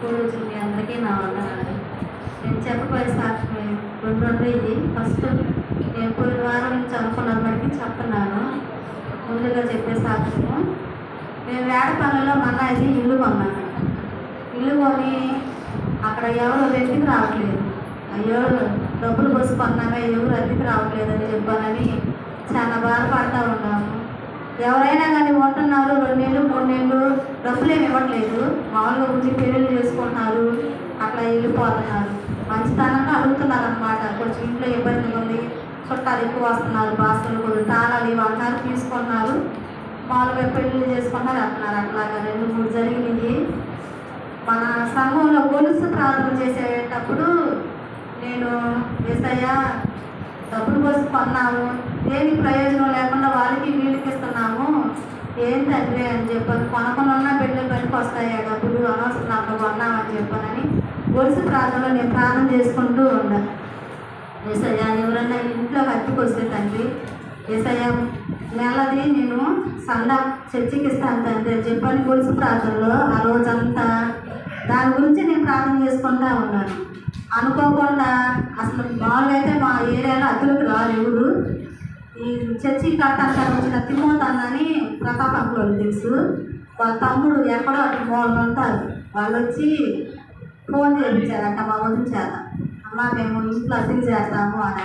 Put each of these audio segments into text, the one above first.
కూడొచ్చిన మీ అందరికీ నా వందనాలు నేను చెప్పబోయే సాక్ష్యం రెండు రెండు ఇది. ఫస్ట్ నేను పోయిన వారం నుంచి అనుకున్న బట్టి చెప్తున్నాను ముందుగా చెప్పే సాక్ష్యము నేను. వేడపల్లెలో మళ్ళా ఇది ఇల్లు కొన్నాను. ఇల్లు కొని అక్కడ ఎవరు రెంట్కి రావట్లేదు. అయ్యో డబ్బులు పోసి కొన్నామే ఎవరు అద్దెకి రావట్లేదని చెప్పానని చాలా బాధపడతా ఉన్నాము ఎవరైనా కానీ ఉంటున్నారు రెండేళ్ళు నెలలు డబ్బులు ఏమి ఇవ్వట్లేదు. మామూలుగా ఉంచి పెళ్ళిళ్ళు చేసుకుంటున్నారు అట్లా వెళ్ళిపోతున్నారు. మంచితనంగా అడుగుతున్నారు అనమాట కొంచెం ఇంట్లో ఇబ్బంది ఉంది చుట్టాలు ఎక్కువ వస్తున్నారు బాసులు కూడా తాళాలు ఇవి అంటారు తీసుకున్నారు మామూలుగా పెళ్ళిళ్ళు చేసుకుంటారు అంటున్నారు. అట్లాగా రెండు మూడు జరిగింది మన సంఘంలో గొలుసు ప్రార్థన చేసేటప్పుడు నేను ఏసయ్య డబ్బులు కోసం కొన్నాము ఏమి ప్రయోజనం లేకుండా వాళ్ళకి వీళ్ళకి ఇస్తున్నాము. ఏం తండ్రి అని చెప్పాను. కొనకుండా బిడ్డలు పనికి వస్తాయా డబ్బులు? అనవసరం నాకు కొన్నామని చెప్పానని గొలుసు ప్రార్థనలో నేను ప్రార్థన చేసుకుంటూ ఉన్నాను ఏసయ్యా ఎవరన్నా ఇంట్లో అద్దెకి వస్తే తండ్రి ఏసయ్యా నెలది నేను సందా చర్చికి ఇస్తాను తండ్రి అని చెప్పని గొలుసు ప్రార్థనలో ఆ రోజంతా దాని గురించి నేను ప్రార్థన చేసుకుంటా ఉన్నాను. అనుకోకుండా అసలు మామూలుగా అయితే మా ఏరియాలో అతులకు రారు ఎవరు ఈ చర్చి కట్టాక వచ్చిన తిమోతన్ అని ప్రతాప్ వాళ్ళు తెలుసు. వాళ్ళ తమ్ముడు ఎక్కడో అటు మూలలో ఉంటారు. వాళ్ళు వచ్చి ఫోన్ చేయించారంట మా వదిన చేత అమ్మ మేము ఇంట్లో అసలు చేస్తాము అని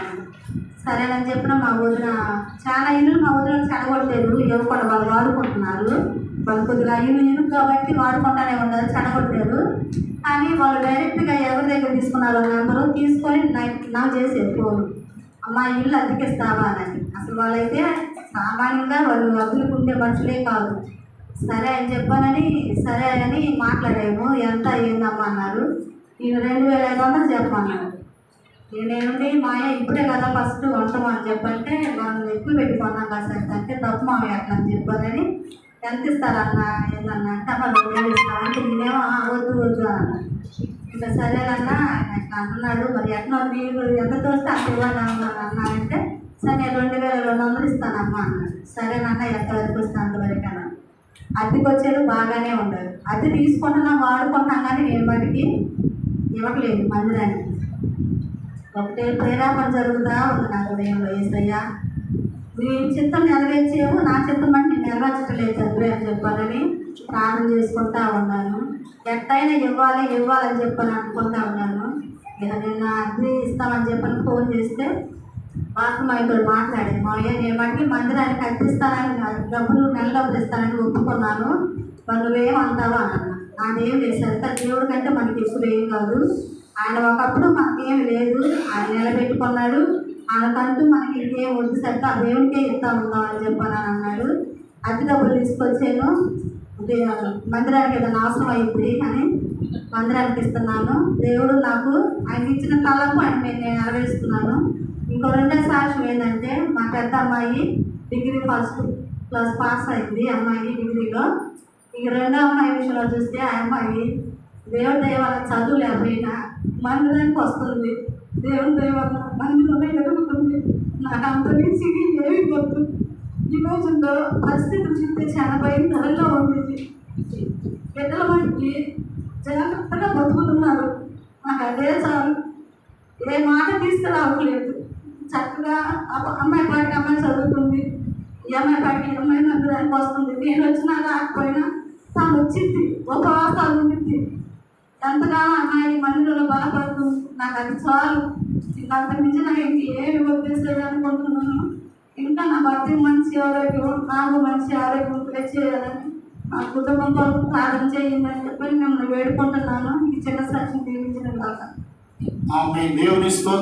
సరేనని చెప్పిన మా వదిన చాలా ఇల్లు మా వదిన చెడగొట్టలేదు ఇవ్వకుండా వాళ్ళు వాడుకుంటున్నారు. వాళ్ళు కొద్దిగా ఇల్లు ఇల్లు కాబట్టి వాడుకుంటానే ఉన్నారు చెడగొట్టారు కానీ వాళ్ళు డైరెక్ట్గా ఎవరి దగ్గర తీసుకున్నారో నెంబరు తీసుకొని నైట్ నాకు చేసేది ఫోన్. మా ఇల్లు అతికిస్తావా అని. అసలు వాళ్ళైతే సామాన్యంగా వాళ్ళు వదులుకుంటే మనుషులే కాదు. సరే అని చెప్పానని సరే అని మాట్లాడాము. ఎంత అయ్యిందమ్మా అన్నారు. నేను రెండు వేల ఐదు వందలు చెప్పాను నేనేంటి మాయ ఇప్పుడే కదా ఫస్ట్ వంటమని చెప్పంటే మనం ఎక్కువ పెట్టుకున్నాం కదా సార్ అంటే తప్పు మామయ్య అట్లా అని చెప్పానని ఎంత ఇస్తారన్నా ఏందన్నా అంటే అమ్మ రెండు వేలు అంటే నేనేమో వద్దు వద్దు అన్న ఇంకా సరేనన్నా ఆయన అంటున్నాడు మరి ఎట్లా మీరు ఎంత తోస్తే అంత ఇవ్వండి అన్న అంటే సరే నేను రెండు వేల రెండు వందలు ఇస్తానమ్మా అన్నాడు. సరేనన్నా ఎంతవరకు వస్తే అంతవరకు అన్నాడు అద్దెకి వచ్చేది బాగానే ఉండదు. అద్దె తీసుకుంటున్నాం వాడుకుంటున్నాం కానీ నేను వాటికి ఇవ్వట్లేదు మందిరానికి ఒకటే ప్రేరేపణ జరుగుతూ ఉంది నా హృదయంలో ఏసయ్యా. నీ చిత్తం నెరవేర్చేవు నా చిత్తం అంటే నేను నెరవేర్చట్లేదు చదువు అని చెప్పాలని. ప్రార్థన చేసుకుంటా ఉన్నాను. ఎట్టయినా ఇవ్వాలి ఇవ్వాలని చెప్పని అనుకుంటా ఉన్నాను. ఇక నిన్న అగ్ని ఇస్తామని చెప్పని ఫోన్ చేస్తే మాకు మా ఇప్పుడు మాట్లాడింది మా అయ్య నేను మట్టి మందిరానికి అద్దిస్తానని డబ్బులు నెల డబ్బులు ఇస్తానని ఒప్పుకున్నాను. మరి నువ్వేమంటావా అన్న. నాదేం లేదు సరిత దేవుడి కంటే మనకి ఎక్కువ ఏం కాదు. ఆయన ఒకప్పుడు మనకేం లేదు ఆయన నిలబెట్టుకున్నాడు. ఆయనకంటూ మనకి ఇంకేం వద్దు సరిత ఆ దేవుడికే ఇస్తా ఉన్నాం అని చెప్పాను అన్నాడు. అతి డబ్బులు తీసుకొచ్చాను. మందిరానికి ఏదైనా అవసరం అయింది అని మందిరానికి ఇస్తున్నాను. దేవుడు నాకు ఆయన ఇచ్చిన కళకు ఆయన నేను నెరవేరుస్తున్నాను. ఇంకో రెండో సాక్ష్యం ఏంటంటే మా పెద్ద అమ్మాయి డిగ్రీ ఫస్ట్ క్లాస్ పాస్ అయింది. అమ్మాయి డిగ్రీలో. ఇక రెండో అమ్మాయి విషయంలో చూస్తే ఆ అమ్మాయి దేవుడి దేవాల చదువు లేకపోయినా మందిరానికి వస్తుంది. దేవుడి దయ మందిరంలో ఎదుగుతుంది నాకు అంత నుంచి ఏమి ఈ రోజుల్లో పరిస్థితులు చూస్తే చాలా భయంకరంగా ఉంటుంది పెద్దల వారికి జాగ్రత్తగా బతుకుతున్నారు. నాకు అదే చాలు ఏ మాట తీసుకురావట్లేదు చక్కగా అమ్మాయి పాటికి అమ్మాయి చదువుతుంది. ఈ అమ్మాయి పాటికి అమ్మాయి మందిరానికి వస్తుంది. నేను వచ్చినా రాకపోయినా తాను వచ్చింది. ఉపవాసాలు ఉండింది. ఎంతగా అమ్మాయి మందిరంలో బాధపడుతుంది నాకు అది చాలు. ఇంకా అంతకు మించి నాకు ఇంక ఏమి వదిలేసేది అనుకుంటున్నాను. ఇంకా నా భర్త మంచి ఆరోగ్యం నాకు మంచి ఆరోగ్యం తెచ్చేయాలని నా కుటుంబం కొరకు ప్రార్థన చేయండి చెప్పి మిమ్మల్ని వేడుకుంటున్నాను. ఈ చిన్న సాక్షి దీవించిన కాక దేవుని